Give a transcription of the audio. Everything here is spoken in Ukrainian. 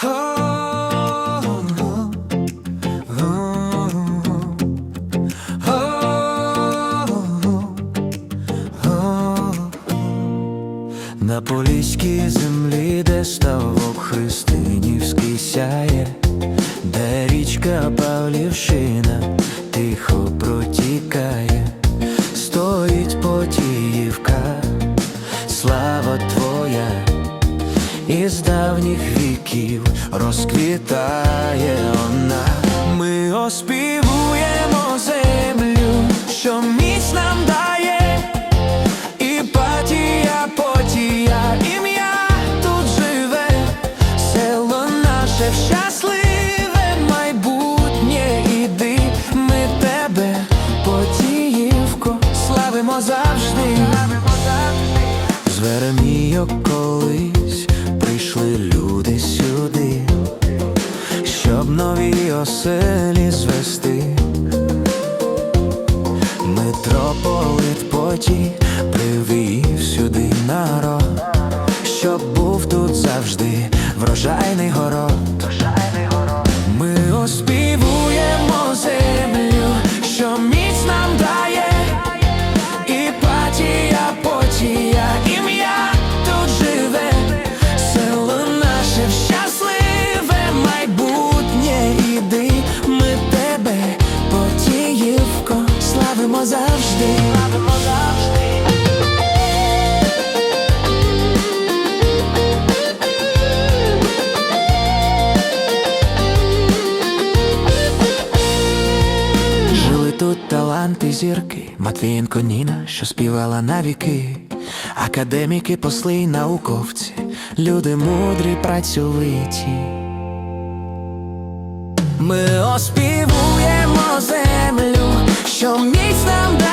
На поліській землі, де ставок Христинівський сяє, де річка Павлівщина тихо протікає, стоїть потіївка, слава твоя, із давніх віків розквітає вона. Ми оспівуємо землю, що міць нам дає. Іпатія, потія, ім'я тут живе, село наше щасливе майбутнє іди, ми тебе, потіївко, славимо завжди. З Веремійок колись прийшли люди сюди, щоб нові оселі звести. Митрополит поті привів сюди народ, щоб був тут завжди врожайний город. Славимо завжди. Жили тут таланти зірки, Матвієнко Ніна, що співала на віки, академіки, посли й науковці, люди мудрі, працьовиті. Ми оспівуємо землю, що міць нам